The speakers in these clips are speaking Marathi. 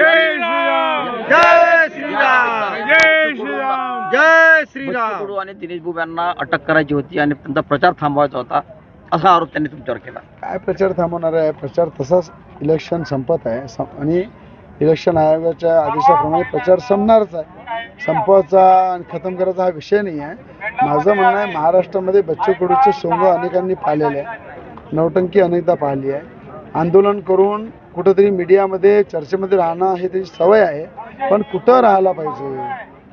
जय श्रीराम. जय श्रीराम. जय श्रीराम जय बच्चू श्रीराम कडू आणि दिनेश बुब यांना अटक करायची होती आणि त्यांचा प्रचार थांबवायचा होता असा आरोप त्यांनी तुमच्यावर केला. काय प्रचार थांबवणार आहे? प्रचार तसाच इलेक्शन संपत आहे. आणि इलेक्शन आयोगाच्या आदेशाप्रमाणे प्रचार संपणारच आहे. संपवायचा आणि खतम करायचा हा विषय नाही आहे. माझं म्हणणं आहे महाराष्ट्रामध्ये बच्चू कडूचे सोंग अनेकांनी पाहिलेले आहे. नौटंकी अनेकदा पाहिली आहे. आंदोलन करून कुठंतरी मीडियामध्ये चर्चेमध्ये राहणं हे त्याची सवय आहे. पण कुठं राहायला पाहिजे?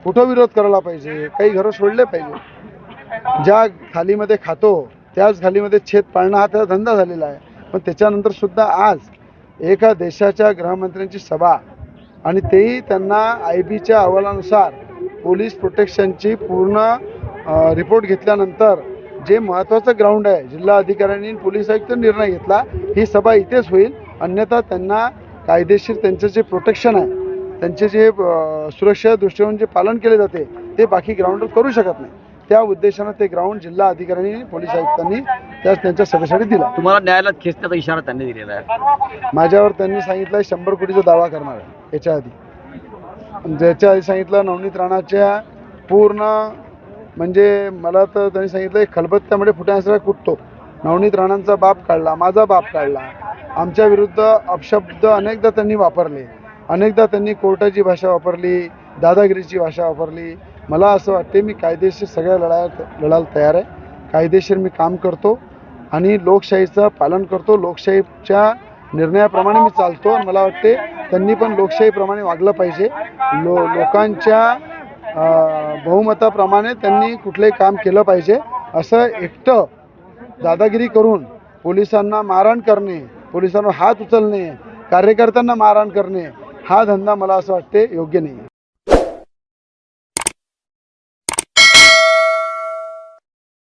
कुठं विरोध करायला पाहिजे? काही घरं सोडले पाहिजे. ज्या थालीमध्ये खातो त्याच खालीमध्ये छेद पाळणं हा त्याचा धंदा झालेला आहे. पण त्याच्यानंतर सुद्धा आज एका देशाच्या गृहमंत्र्यांची सभा आणि तेही त्यांना आय बीच्या अहवालानुसार पोलीस प्रोटेक्शनची पूर्ण रिपोर्ट घेतल्यानंतर जे महत्त्वाचं ग्राउंड आहे जिल्हा अधिकाऱ्यांनी पोलीस आयुक्त निर्णय घेतला ही सभा इथेच होईल. अन्यथा त्यांना कायदेशीर त्यांचं जे प्रोटेक्शन आहे. त्यांचे जे सुरक्षा दृष्टिकोन जे पालन केले जाते ते बाकी ग्राउंडवर करू शकत नाही. त्या उद्देशानं ते ग्राउंड जिल्हा अधिकाऱ्यांनी पोलीस आयुक्तांनी त्याच त्यांच्या सभेसाठी दिला. तुम्हाला न्यायालयात खेचण्याचा इशारा त्यांनी दिलेला आहे. माझ्यावर त्यांनी सांगितलं शंभर कोटीचा दावा करणार आहे. याच्या आधी. ज्याच्या आधी सांगितलं नवनीत राणाच्या पूर्ण म्हणजे मला तर त्यांनी सांगितलं खलबत्त्यामध्ये फुटण्यासारखा कुटतो नवनीत राणांचा बाप काढला माझा बाप काढला. आमच्या विरुद्ध अपशब्द अनेकदा त्यांनी वापरले. अनेकदा त्यांनी कोर्टाची भाषा वापरली दादागिरीची भाषा वापरली. मला असं वाटते मी कायदेशीर सगळ्या लढाया लढायला तयार आहे. कायदेशीर मी काम करतो आणि लोकशाहीचं पालन करतो. लोकशाहीच्या निर्णयाप्रमाणे मी चालतो आणि मला वाटते त्यांनी पण लोकशाहीप्रमाणे वागलं पाहिजे. लो लोकांच्या बहुमताप्रमाणे त्यांनी कुठलंही काम केलं पाहिजे. असं एकटं दादागिरी करून पोलिसांना मारहाण करणे पोलिसांवर हात उचलणे कार्यकर्त्यांना मारहाण करणे हा धंदा मला असं वाटते योग्य नाही आहे